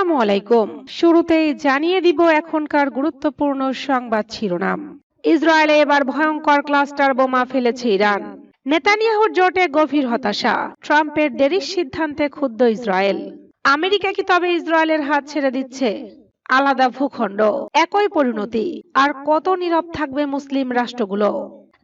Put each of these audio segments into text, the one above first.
আসসালামু আলাইকুম। শুরুতেই জানিয়ে দিব এখনকার গুরুত্বপূর্ণ সংবাদ শিরোনাম। ইসরায়েলে এবার ভয়ঙ্কর ক্লাস্টার বোমা ফেলেছে ইরান। নেতানিয়াহুর জোটে গভীর হতাশা। ট্রাম্পের দেরির সিদ্ধান্তে ক্ষুব্ধ ইসরায়েল। আমেরিকা কি তবে ইসরায়েলের হাত ছেড়ে দিচ্ছে? আলাদা ভূখণ্ড। একই পরিণতি। আর কত নীরব থাকবে মুসলিম রাষ্ট্রগুলো?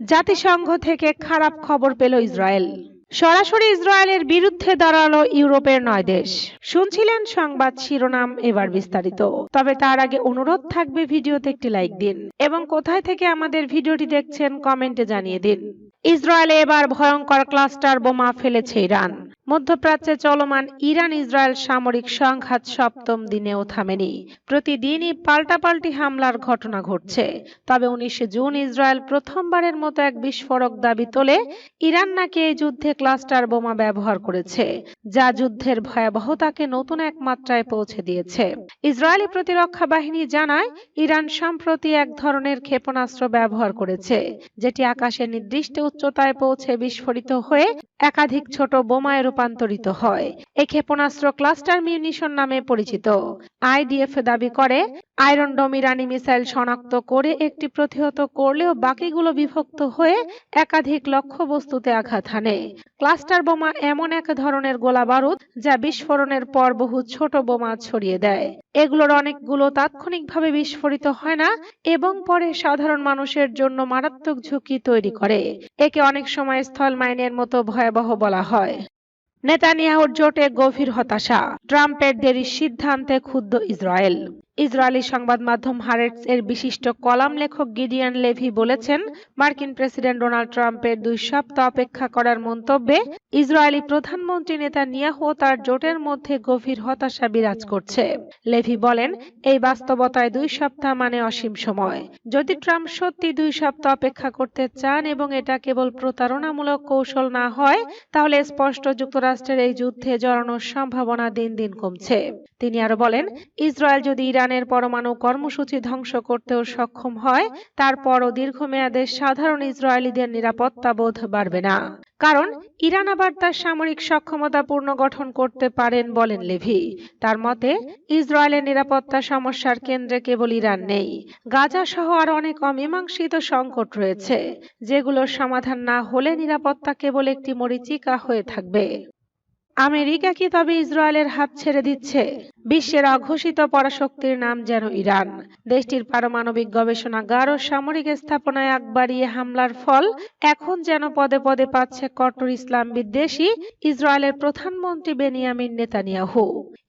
জাতিসংঘ থেকে খারাপ খবর পেল ইসরায়েল। সরাসরি ইসরায়েলের বিরুদ্ধে দাঁড়াল ইউরোপের নয় দেশ। শুনছিলেন সংবাদ শিরোনাম এবার বিস্তারিত। তবে তার আগে অনুরোধ থাকবে ভিডিওতে একটি লাইক দিন এবং কোথায় থেকে আমাদের ভিডিওটি দেখছেন কমেন্টে জানিয়ে দিন। ইসরায়েলে এবার ভয়ঙ্কর ক্লাস্টার বোমা ফেলেছে ইরান। মধ্যপ্রাচ্যে চলমান ইরান ইসরায়েল সামরিক সংঘাত সপ্তম দিনেও থামেনি। প্রতিদিনই পাল্টাপাল্টি হামলার ঘটনা ঘটছে। তবে উনিশে জুন ইসরায়েল প্রথমবারের মতো এক বিস্ফোরক দাবি তোলে, ইরান নাকি এই যুদ্ধে ক্লাস্টার বোমা ব্যবহার করেছে, যা যুদ্ধের ভয়াবহতাকে নতুন এক মাত্রায় পৌঁছে দিয়েছে। ইসরায়েলি প্রতিরক্ষা বাহিনী জানায়, ইরান সম্প্রতি এক ধরনের ক্ষেপণাস্ত্র ব্যবহার করেছে, যেটি আকাশের নির্দিষ্ট উচ্চতায় পৌঁছে বিস্ফোরিত হয়ে একাধিক ছোট বোমায় রূপান্তরিত হয়। এই ক্ষেপণাস্ত্র ক্লাস্টার মিউনিশন নামে পরিচিত। আইডিএফ দাবি করে, আয়রন ডোম ইরানি মিসাইল শনাক্ত করে একটি প্রতিহত করলেও বাকিগুলো বিভক্ত হয়ে একাধিক লক্ষ্যবস্তুতে আঘাত হানে। ক্লাস্টার বোমা এমন এক ধরনের গোলা বারুদ যা বিস্ফোরণের পর বহু ছোট বোমা ছড়িয়ে দেয়। এগুলোর অনেকগুলো তাৎক্ষণিকভাবে বিস্ফোরিত হয় না এবং পরে সাধারণ মানুষের জন্য মারাত্মক ঝুঁকি তৈরি করে। একে অনেক সময় স্থল মাইনের মতো ভয়াবহ বলা হয়। নেতানিয়াহুর জোটে গভীর হতাশা ট্রাম্পের দেরি সিদ্ধান্তে ক্ষুব্ধ ইসরায়েল। ইসরায়েলি সংবাদ মাধ্যম হারেটস এর বিশিষ্ট কলাম লেখক গিডিয়ান লেভি বলেছেন, মার্কিন প্রেসিডেন্ট ডোনাল্ড ট্রাম্পের দুই সপ্তাহ অপেক্ষা করার মন্তব্যে ইসরায়েলি প্রধানমন্ত্রী নেতানিয়াহু ও তার জোটের মধ্যে গভীর হতাশা বিরাজ করছে। লেভি বলেন, এই বাস্তবতায় দুই সপ্তাহ মানে অসীম সময়। যদি ট্রাম্প সত্যি দুই সপ্তাহ অপেক্ষা করতে চান এবং এটা কেবল প্রতারণামূলক কৌশল না হয়, তাহলে স্পষ্ট যুক্তরাষ্ট্রের এই যুদ্ধে জড়ানোর সম্ভাবনা দিন দিন কমছে। তিনি আরও বলেন, ইসরায়েল যদি ইরানের পরমাণু কর্মসূচি ধ্বংস করতেও সক্ষম হয়, তারপরও দীর্ঘমেয়াদে সাধারণ ইসরায়েলিদের নিরাপত্তা বোধ বাড়বে না। কারণ, ইরান আবার তার সামরিক সক্ষমতা পুনর্গঠন করতে পারেন বলেন লেভি। তার মতে, ইসরায়েলের নিরাপত্তা সমস্যার কেন্দ্রে কেবল ইরান নেই। গাজা সহ আর অনেক অমীমাংসিত সংকট রয়েছে, যেগুলোর সমাধান না হলে নিরাপত্তা কেবল একটি মরিচিকা হয়ে থাকবে। আমেরিকা কি তবে ইসরায়েলের হাত ছেড়ে দিচ্ছে? বিশ্বের অঘোষিত পরাশক্তির নাম যেন ইরান। দেশটির পারমাণবিক গবেষণাগার ও সামরিক স্থাপনায় আগ বাড়িয়ে হামলার ফল এখন যেন পদে পদে পাচ্ছে কট্টর ইসলাম বিদ্বেষী ইসরায়েলের প্রধানমন্ত্রী বেনিয়ামিন নেতানিয়াহু।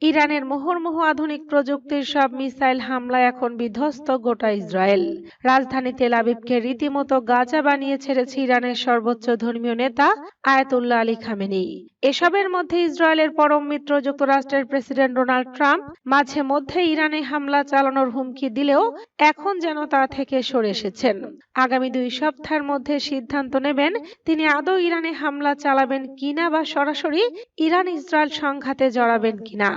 ইরানের মোহরমোহ আধুনিক প্রযুক্তির সব মিসাইল হামলায় এখন বিধ্বস্ত গোটা ইসরায়েল। রাজধানী তেল আবিবকে রীতিমতো গাজা বানিয়ে ছেড়েছে ইরানের সর্বোচ্চ ধর্মীয় নেতা আয়াতুল্লাহ আলী খামেনি। এসবের মধ্যে ইসরায়েলের পরম মিত্র যুক্তরাষ্ট্রের প্রেসিডেন্ট ডোনাল্ড ট্রাম্প, মাঝে মধ্যে ইরানে হামলা চালানোর হুমকি দিলেও এখন যেন তা থেকে সরে এসেছেন। আগামী দুই সপ্তাহের মধ্যে সিদ্ধান্ত নেবেন তিনি আদৌ ইরানে হামলা চালাবেন কিনা বা সরাসরি ইরান ইসরায়েল সংঘাতে জড়াবেন কিনা।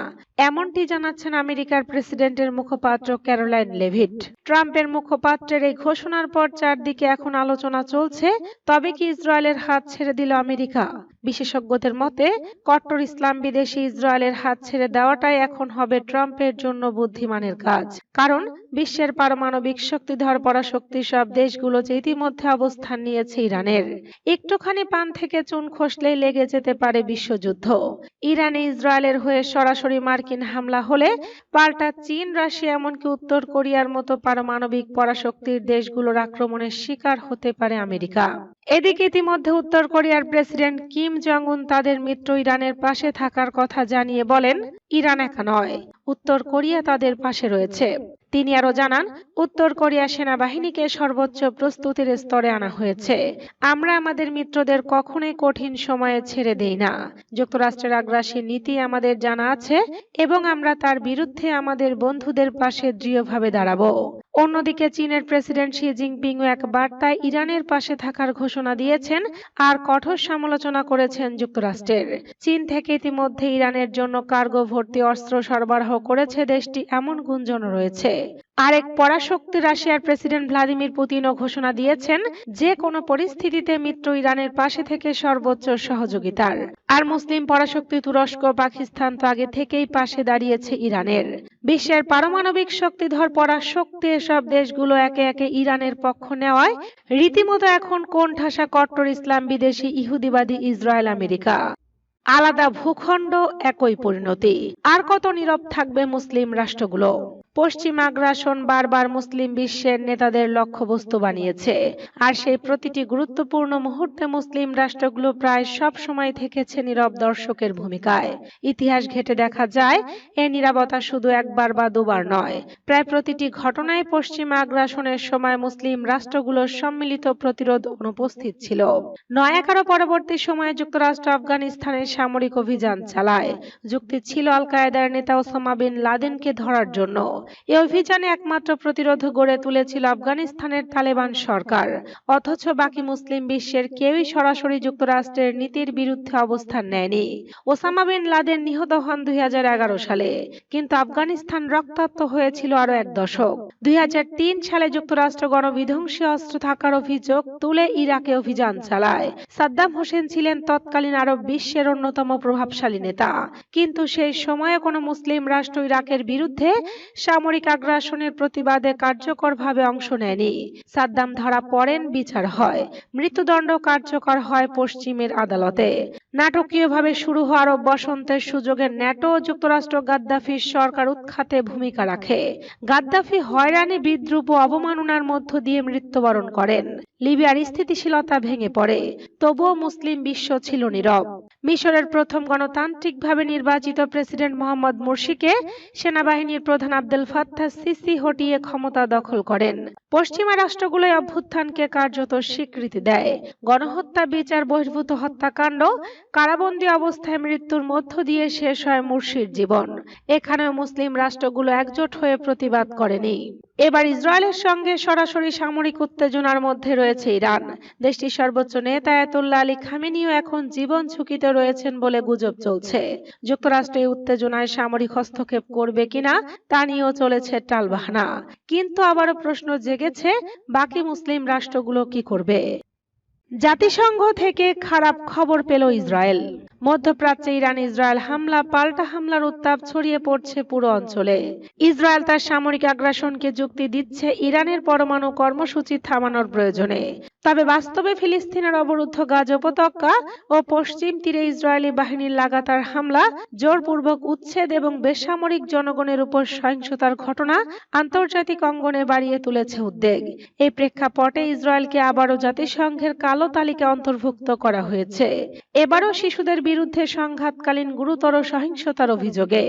এমনটি জানাচ্ছেন আমেরিকার প্রেসিডেন্টের মুখপাত্র ক্যারোলাইন লেভিট। ট্রাম্পের মুখপাত্রের এই ঘোষণার পর চারদিকে এখন আলোচনা চলছে, তবে কি ইসরায়েলের হাত ছেড়ে দিল আমেরিকা? বিশেষজ্ঞদের মতে, কট্টর ইসলাম বিদেশি ইসরায়েলের হাত ছেড়ে দেওয়াটাই এখন হবে ট্রাম্পের জন্য বুদ্ধিমানের কাজ। কারণ বিশ্বের পারমাণবিক শক্তিধর পরাশক্তি সব দেশগুলো যে ইতিমধ্যে অবস্থান নিয়েছে ইরানের। একটুখানি পান থেকে চুন খসলেই লেগে যেতে পারে বিশ্বযুদ্ধ। ইরানে ইসরায়েলের হয়ে সরাসরি মার্কিন হামলা হলে পাল্টা চীন, রাশিয়া এমনকি উত্তর কোরিয়ার মতো পারমাণবিক পরাশক্তির দেশগুলোর আক্রমণের শিকার হতে পারে আমেরিকা। এদিকে ইতিমধ্যে উত্তর কোরিয়ার প্রেসিডেন্ট কিম জং উন তাদের মিত্র ইরানের পাশে থাকার কথা জানিয়ে বলেন, ইরান একা নয়, উত্তর কোরিয়া তাদের পাশে রয়েছে। তিনি আরও জানান, উত্তর কোরিয়া সেনাবাহিনীকে সর্বোচ্চ প্রস্তুতির স্তরে আনা হয়েছে। আমরা আমাদের মিত্রদের কখনোই কঠিন সময়ে ছেড়ে দেই না। যুক্তরাষ্ট্রের আগ্রাসী নীতি আমাদের জানা আছে এবং আমরা তার বিরুদ্ধে আমাদের বন্ধুদের পাশে দৃঢ়ভাবে দাঁড়াবো। অন্যদিকে চীনের প্রেসিডেন্ট শি জিনপিং এক বার্তায় ইরানের পাশে থাকার ঘোষণা দিয়েছেন আর কঠোর সমালোচনা করেছেন যুক্তরাষ্ট্রের। চীন থেকে ইতিমধ্যে ইরানের জন্য কার্গো ভর্তি অস্ত্র সরবরাহ করেছে দেশটি, এমন গুঞ্জন রয়েছে। আরেক পরাশক্তি রাশিয়ার প্রেসিডেন্ট ভ্লাদিমির পুতিনও ঘোষণা দিয়েছেন যে কোনো পরিস্থিতিতে মিত্র ইরানের পাশে থেকে সর্বোচ্চ সহযোগিতার। আর মুসলিম পরাশক্তি তুরস্ক পাকিস্তান তো আগে থেকেই পাশে দাঁড়িয়েছে ইরানের। বিশ্বের পারমাণবিক শক্তিধর পরাশক্তি এসব দেশগুলো একে একে ইরানের পক্ষ নেওয়ায় রীতিমতো এখন কোন ঠাসা কট্টর ইসলাম বিদেশি ইহুদিবাদী ইসরায়েল আমেরিকা। আলাদা ভূখণ্ড একই পরিণতি। আর কত নীরব থাকবে মুসলিম রাষ্ট্রগুলো? পশ্চিম আগ্রাসন বারবার মুসলিম বিশ্বের নেতাদের লক্ষ্যবস্তু বানিয়েছে। আর সেই প্রতিটি গুরুত্বপূর্ণ মুহূর্তে মুসলিম রাষ্ট্রগুলো প্রায় সব সময় থেকেছে নীরব দর্শকের ভূমিকায়। ইতিহাস ঘেটে দেখা যায়, এ নীরবতা শুধু একবার বা দুবার নয়। প্রায় প্রতিটি ঘটনায় পশ্চিম আগ্রাসনের সময় মুসলিম রাষ্ট্রগুলোর সম্মিলিত প্রতিরোধ অনুপস্থিত ছিল। নয় এগারো পরবর্তী সময়ে যুক্তরাষ্ট্র আফগানিস্তানের সামরিক অভিযান চালায়। যুক্তি ছিল আল কায়েদার নেতা ওসামা বিন লাদেনকে ধরার জন্য। এই অভিযানে একমাত্র প্রতিরোধ গড়ে তুলেছিল আফগানিস্তানের তালেবান সরকার। অথচ বাকি মুসলিম বিশ্বের কেউই সরাসরি যুক্তরাষ্ট্রের নীতির বিরুদ্ধে অবস্থান নেয়নি। ওসামা বিন লাদেন নিহত হন দুই সালে, কিন্তু আফগানিস্তান রক্তাক্ত হয়েছিল আরও এক দশক। দুই সালে যুক্তরাষ্ট্র গণবিধ্বংসী অস্ত্র থাকার অভিযোগ তুলে ইরাকে অভিযান চালায়। সাদ্দাম হোসেন ছিলেন তৎকালীন আরব বিশ্বের অন্যতম প্রভাবশালী নেতা। কিন্তু সেই সময়ে কোনো মুসলিম রাষ্ট্র ইরাকের বিরুদ্ধে সামরিক আগ্রাসনের প্রতিবাদে কার্যকরভাবে অংশ নেয়নি। সাদ্দাম ধরা পড়েন, বিচার হয়। মৃত্যুদণ্ড কার্যকর হয় পশ্চিমের আদালতে। নাটকীয়ভাবে শুরু হওয়া আরব বসন্তের সুযোগে ন্যাটো যুক্তরাষ্ট্র গাদ্দাফির সরকার উৎখাতে ভূমিকা রাখে। গাদ্দাফি হয়রানি, বিদ্রুপ ও অবমাননার মধ্য দিয়ে মৃত্যুবরণ করেন। লিবিয়ার স্থিতিশীলতা ভেঙে পড়ে। তবুও মুসলিম বিশ্ব ছিল নীরব। মিশরের প্রথম গণতান্ত্রিকভাবে নির্বাচিত প্রেসিডেন্ট মোহাম্মদ মুরসিকে সেনাবাহিনীর প্রধান আব্দুল ফাত্তাহ সিসি হটিয়ে ক্ষমতা দখল করেন। পশ্চিমা রাষ্ট্রগুলোই অভ্যুত্থানকে কার্যত স্বীকৃতি দেয়। গণহত্যা, বিচার, বহির্ভূত হত্যাকাণ্ড, কারাবন্দী অবস্থায় মৃত্যুর মধ্য দিয়ে শেষ হয় মুর্শির জীবন। এখানেও মুসলিম রাষ্ট্রগুলো একজোট হয়ে প্রতিবাদ করেনি। এবার ইসরায়েলের সঙ্গে সরাসরি সামরিক উত্তেজনার মধ্যে রয়েছে ইরান। দেশটির সর্বোচ্চ নেতা আয়াতুল্লাহ আলী খামেনিও এখন জীবন ঝুঁকিতে রয়েছেন বলে গুজব চলছে। যুক্তরাষ্ট্র এই উত্তেজনায় সামরিক হস্তক্ষেপ করবে কিনা তা নিয়েও চলেছে টালবাহানা। কিন্তু আবারও প্রশ্ন জেগেছে, বাকি মুসলিম রাষ্ট্রগুলো কি করবে? জাতিসংঘ থেকে খারাপ খবর পেল ইসরায়েল। মধ্যপ্রাচ্যে ইরান ইসরায়েল হামলা, পাল্টা হামলার উত্তাপ ছড়িয়ে পড়ছে পুরো অঞ্চলে। ইসরায়েল তার সামরিক আগ্রাসনকে যুক্তি দিচ্ছে ইরানের পরমাণু কর্মসূচি থামানোর প্রয়োজনে। তবে বাস্তবে ফিলিস্তিনের অবরুদ্ধ গাজ উপত্যকা ও পশ্চিম তীরে ইসরায়েলি বাহিনীর লাগাতার হামলা, জোরপূর্বক উচ্ছেদ এবং বেসামরিক জনগণের উপর সহিংসতার ঘটনা আন্তর্জাতিক অঙ্গনে বাড়িয়ে তুলেছে উদ্বেগ। এই প্রেক্ষাপটে ইসরায়েলকে আবারও জাতিসংঘের কালো তালিকায় অন্তর্ভুক্ত করা হয়েছে। এবারও শিশুদের বিরুদ্ধে সংঘাতকালীন গুরুতর সহিংসতার অভিযোগে।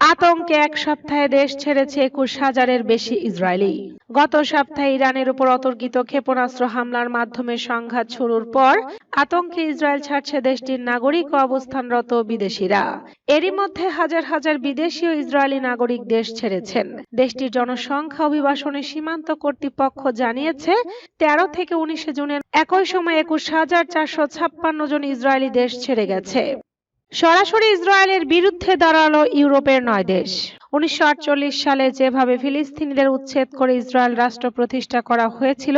আতঙ্কে এক সপ্তাহে দেশ ছেড়েছে একুশ হাজারের বেশি ইসরায়েলি। গত সপ্তাহে ইরানের উপর অতর্কিত ক্ষেপণাস্ত্র হামলার মাধ্যমে সংঘাত শুরুর পর আতঙ্কে ইসরায়েল ছাড়ছে দেশটির নাগরিক ও অবস্থানরত বিদেশিরা। এরই মধ্যে হাজার হাজার বিদেশি ও ইসরায়েলি নাগরিক দেশ ছেড়েছেন। দেশটির জনসংখ্যা অভিবাসনে সীমান্ত কর্তৃপক্ষ জানিয়েছে, তেরো থেকে উনিশে জুনের একই সময় একুশ হাজার চারশো ছাপ্পান্ন জন ইসরায়েলি দেশ ছেড়ে গেছে। সরাসরি ইসরায়েলের বিরুদ্ধে দাঁড়াল ইউরোপের নয় দেশ। উনিশশো আটচল্লিশ সালে যেভাবে ফিলিস্তিনিদের উচ্ছেদ করে ইসরায়েল রাষ্ট্র প্রতিষ্ঠা করা হয়েছিল,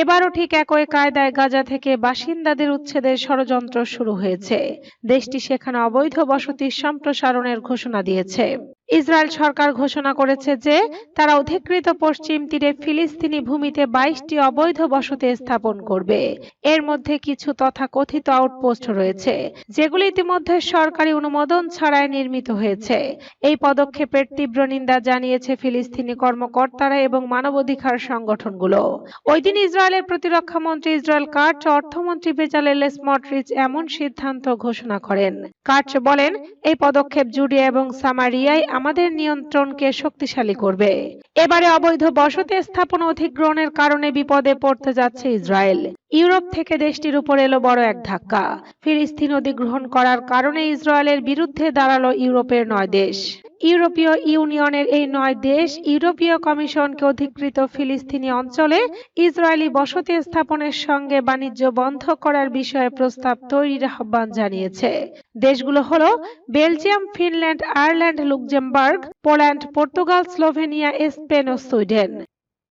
এবারও ঠিক একই কায়দায় গাজা থেকে বাসিন্দাদের উচ্ছেদের ষড়যন্ত্র শুরু হয়েছে। দেশটি সেখানে অবৈধ বসতির সম্প্রসারণের ঘোষণা দিয়েছে। ইসরায়েল সরকার ঘোষণা করেছে যে তারা অধিকৃত পশ্চিম তীরে ফিলিস্তিনি ভূমিতে বাইশটি অবৈধ বসতি স্থাপন করবে। এর মধ্যে কিছু তথাকথিত আউটপোস্ট রয়েছে, যেগুলি ইতিমধ্যে সরকারি অনুমোদন ছাড়াই নির্মিত হয়েছে। এই পদক্ষেপের তীব্র নিন্দা জানিয়েছে ফিলিস্তিনি কর্মকর্তারা এবং মানবাধিকার সংগঠনগুলো। ওই দিন ইসরায়েলের প্রতিরক্ষা মন্ত্রী ইসরায়েল কার্চ অর্থমন্ত্রী বেজালেল স্মটরিচ এমন সিদ্ধান্ত ঘোষণা করেন। কার্চ বলেন, এই পদক্ষেপ জুডিয়া এবং সামারিয়ায় আমাদের নিয়ন্ত্রণকে শক্তিশালী করবে। এবারে অবৈধ বসতি স্থাপন অধিগ্রহণের কারণে বিপদে পড়তে যাচ্ছে ইসরায়েল। ইউরোপ থেকে দেশটির উপর এলো বড় এক ধাক্কা। ফিলিস্তিন অধিগ্রহণ করার কারণে ইসরায়েলের বিরুদ্ধে দাঁড়াল ইউরোপের নয় দেশ। ইউরোপীয় ইউনিয়নের এই নয় দেশ ইউরোপীয় কমিশনকে অধিকৃত ফিলিস্তিনি অঞ্চলে ইসরায়েলি বসতি স্থাপনের সঙ্গে বাণিজ্য বন্ধ করার বিষয়ে প্রস্তাব তৈরির আহ্বান জানিয়েছে। দেশগুলো হল Belgium, Finland, Ireland Luxembourg Poland, Portugal, Slovenia, Spain ও সুইডেন।